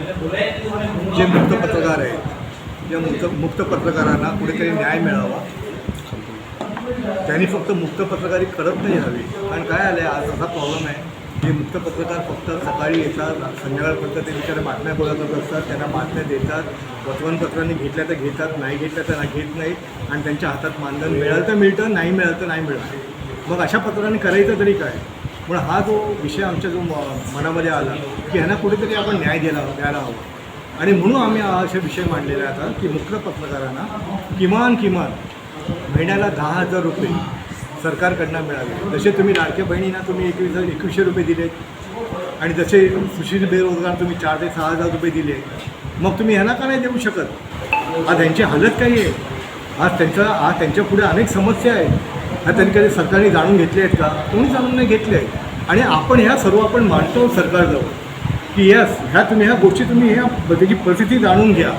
जे मुक्त पत्रकार आहेत ज्या मुक्त मुक्त पत्रकारांना कुठेतरी न्याय मिळावा. त्यांनी फक्त मुक्त पत्रकारी करत नाही हवी. कारण काय आलं आहे आज असा प्रॉब्लेम आहे की मुक्त पत्रकार फक्त सकाळी येतात संध्याकाळपर्यंत ते बिचारे बातम्या गोळा करत असतात त्यांना बातम्या देतात वर्तमानपत्रांनी घेतल्या तर घेतात नाही घेतल्या तर घेत नाहीत आणि त्यांच्या हातात मानधन मिळालं तर मिळतं नाही मिळालं तर नाही मिळत मग अशा पत्रांनी करायचं तरी काय? म्हणून हा जो विषय आमच्या जो म- मनामध्ये आला की ह्यांना कुठेतरी आपण न्याय द्यायला द्यायला हवा. आणि म्हणून आम्ही हा असे विषय आहे आता की मुक्त पत्रकारांना किमान किमान महिन्याला दहा हजार रुपये सरकारकडनं मिळाले. जसे तुम्ही लाडक्या बहिणींना तुम्ही एकवीस एकवीसशे रुपये दिले आणि जसे सुशील बेरोजगार तुम्ही चार ते सहा हजार रुपये दिले मग तुम्ही ह्यांना का नाही देऊ शकत? आज त्यांची हालत काही आहे. आज त्यांचा आज त्यांच्या पुढे अनेक समस्या आहेत. ह्या त्यांनी कधी सरकारने जाणून घेतले आहेत का? कोणी जाणून नाही घेतले आहेत. आणि आपण ह्या सर्व आपण मांडतो सरकारजवळ की यस ह्या तुम्ही ह्या गोष्टी तुम्ही ह्या त्याची परिस्थिती जाणून घ्या.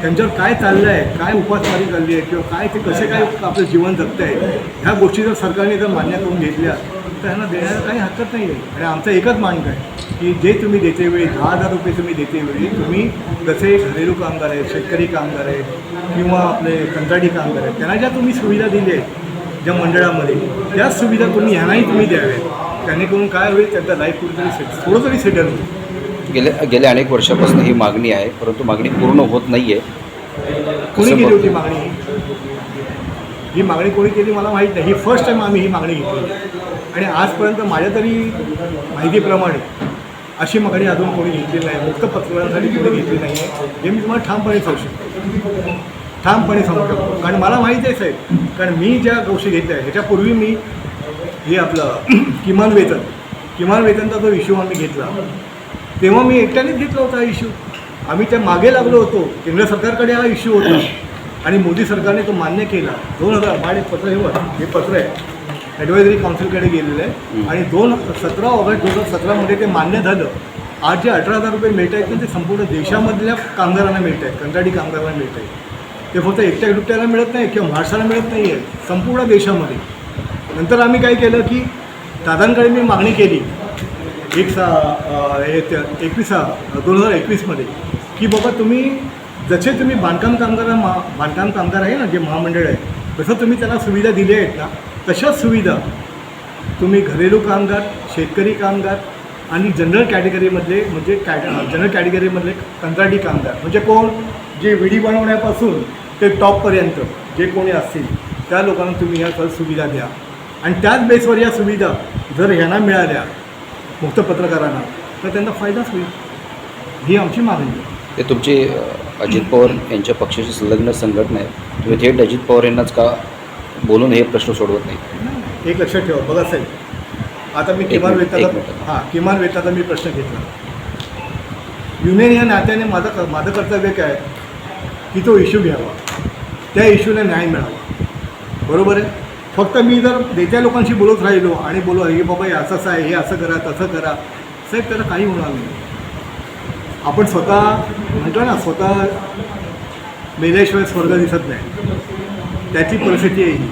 त्यांच्यावर काय चाललं आहे काय उपासमारी चालली आहे किंवा काय ते कसे काय आपलं जीवन जगत आहे ह्या गोष्टी जर सरकारने जर मान्य करून घेतल्या तर ह्यांना देण्याला काही हरकत नाही आहे आणि आमचं एकच मानक आहे की जे तुम्ही देते वेळी दहा हजार रुपये तुम्ही देते वेळी तुम्ही जसे घरेलू कामगार आहेत शेतकरी कामगार आहेत किंवा आपले कंत्राटी कामगार आहेत त्यांना ज्या तुम्ही सुविधा दिल्या आहेत ज्या मंडळामध्ये त्याच सुविधा तुम्ही ह्यांनाही तुम्ही द्याव्यात. त्याने करून काय होईल त्यांचा लाईफ कुठेतरी सेट थोडं तरी सेटल होईल. गेल्या गेल्या अनेक वर्षापासून ही मागणी आहे परंतु मागणी पूर्ण होत नाही आहे कोणी केली होती मागणी? ही? ही मागणी कोणी केली मला माहीत नाही. ही फर्स्ट टाईम आम्ही ही मागणी घेतली. आणि आजपर्यंत माझ्या तरी माहितीप्रमाणे अशी मागणी अजून कोणी घेतलेली नाही. मुक्त पत्रकारांसाठी कोणी घेतली नाही आहे हे मी तुम्हाला ठामपणे सांगू शकतो. ठामपणे सांगू शकतो. कारण मला माहीत आहे साहेब कारण मी ज्या गोष्टी घेतल्या ह्याच्यापूर्वी मी हे आपलं किमान वेतन किमान वेतनचा जो इश्यू आम्ही घेतला तेव्हा मी एकट्यानेच घेतला होता हा इश्यू आम्ही त्या मागे लागलो होतो. केंद्र सरकारकडे हा इश्यू होता. आणि मोदी सरकारने तो मान्य केला. दोन हजार माझे पत्र हे हे पत्र आहे. ॲडवायझरी काउन्सिलकडे गेलेलं आहे. आणि दोन सतरा ऑगस्ट दोन हजार सतरामध्ये ते मान्य झालं. आज जे अठरा हजार रुपये मिळत आहेत ना ते संपूर्ण देशामधल्या कामगारांना मिळत आहेत कंत्राटी कामगारांना मिळत आहेत ते फक्त एकट्या दुकट्याला मिळत नाही किंवा महाराष्ट्राला मिळत नाही आहे संपूर्ण देशामध्ये. नंतर आम्ही काय केलं की दादांकडे मी मागणी केली एक सा हे त्या- एकवीस दोन हजार एकवीसमध्ये की बाबा तुम्ही जसे तुम्ही बांधकाम कामगार मा बांधकाम कामगार आहे ना जे महामंडळ आहे तसं तुम्ही त्यांना सुविधा दिल्या आहेत ना तशाच सुविधा तुम्ही घरेलू कामगार शेतकरी कामगार आणि जनरल कॅटेगरीमधले म्हणजे कॅट जनरल कॅटेगरीमधले कंत्राटी कामगार म्हणजे कोण? जे विडी बनवण्यापासून ते टॉपपर्यंत जे कोणी असतील त्या लोकांना तुम्ही ह्या सर्व सुविधा द्या. आणि त्याच बेसवर या सुविधा जर ह्यांना मिळाल्या मुक्त पत्रकारांना तर त्यांना फायदाच होईल. ही आमची मागणी आहे. ते तुमची अजित पवार यांच्या पक्षाशी संलग्न संघटना आहे. तुम्ही थेट अजित पवार यांनाच का बोलून हे प्रश्न सोडवत नाही? एक लक्षात ठेवा. बघा साहेब आता मी किमान मिनिट. हां किमान वेतनाचा मी प्रश्न घेतला. युनियन या नात्याने माझं माझं कर्तव्य काय? आहे? की तो इश्यू घ्यावा. त्या इश्यूला न्याय मिळावा. बरोबर आहे? फक्त मी जर देत्या लोकांशी बोलत राहिलो आणि बोलू हे बाबा हे असं असं आहे हे असं करा तसं करा साहेब त्याला काही होणार नाही. आपण स्वतः म्हणतो ना स्वतः मेल्याशिवाय स्वर्ग दिसत नाही. त्याची परिस्थिती आहे ही.